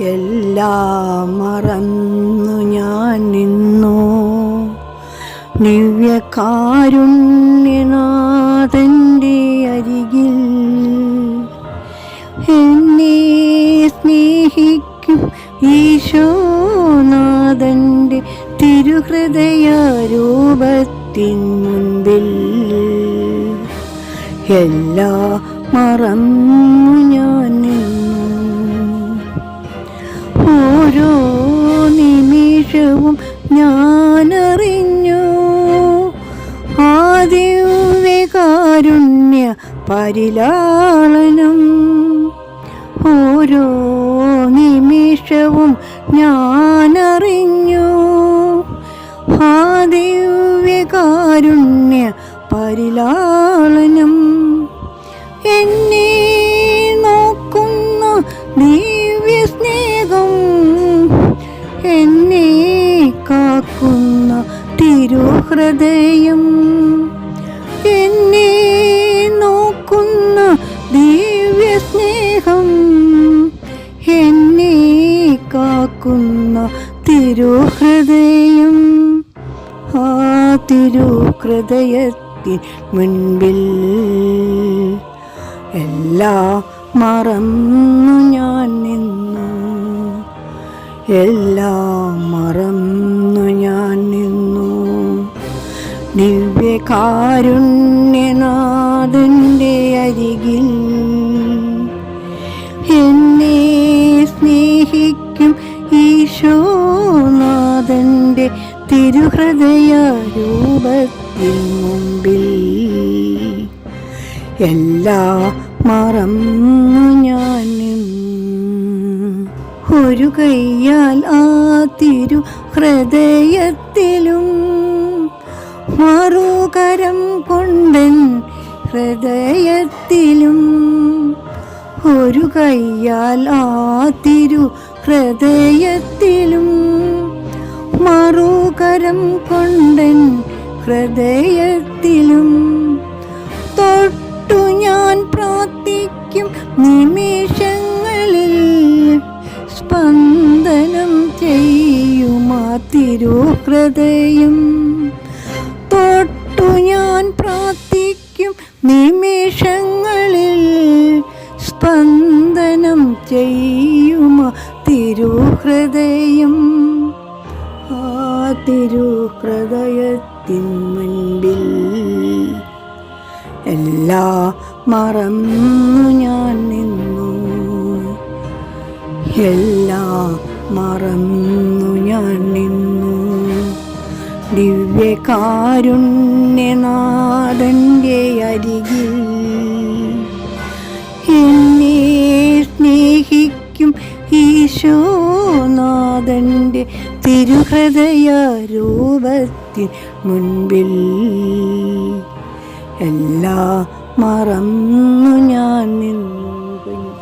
എല്ലാം മറന്നു ഞാൻ നിന്നു. ദിവ്യകാരുണ്യനാഥന്റെ അരികിൽ എന്നെ സ്നേഹിക്കും ഈശോനാഥന്റെ തിരുഹൃദയ രൂപത്തിൻ മുൻപിൽ. എല്ലാ മറന്നു ഞാൻ നിന്നു. ഓരോ നിമിഷവും ഞാനറിഞ്ഞു. ആദിവ്യകാരുണ്യ പരിലാളനം. ഓരോ നിമിഷവും ഞാനറിഞ്ഞു. ആദിവ്യകാരുണ്യ പരിലാളനം. എന്നെ നോക്കുന്ന ദിവ്യ തിരുഹൃദയം. എന്നെ നോക്കുന്ന ദിവ്യ സ്നേഹം എന്നെ കാക്കുന്ന തിരുഹൃദയം. ആ തിരുഹൃദയത്തിൻ മുൻപിൽ എല്ലാം മറന്നു ഞാൻ നിന്നു. എല്ലാം മറന്നു ദിവ്യകാരുണ്യനാഥന്റെ അരികിൽ എന്നെ സ്നേഹിക്കും ഈശോനാഥന്റെ തിരുഹൃദയ രൂപത്തിൽ മുമ്പിൽ. എല്ലാ മറന്നു ഞാൻ ഒരു കൈയാൽ ആ തിരു ഹൃദയത്തിലും മറുകരം കൊണ്ടൻ ഹൃദയത്തിലും ഒരു കയ്യാൽ ആ തിരു ഹൃദയത്തിലും മറുകരം കൊണ്ടൻ ഹൃദയത്തിലും തൊട്ടു ഞാൻ പ്രാർത്ഥിക്കും നിമിഷങ്ങളിൽ സ്പന്ദനം ചെയ്യുമാ തിരുഹൃദയം സ്പന്ദനം ചെയ്യുമ തിരുഹൃദയം? ആ തിരുഹൃദയത്തിൻ മുൻപിൽ എല്ലാ മറന്നു ഞാൻ നിന്നു. എല്ലാ മറന്നു ഞാൻ നിന്നു. ദിവ്യകാരുണ്യനാഥന്റെ അരികിൽ ഈശോനാഥന്റെ തിരുഹൃദയ രൂപത്തിൽ മുൻപിൽ. എല്ലാ മറന്നു ഞാൻ നിന്നു.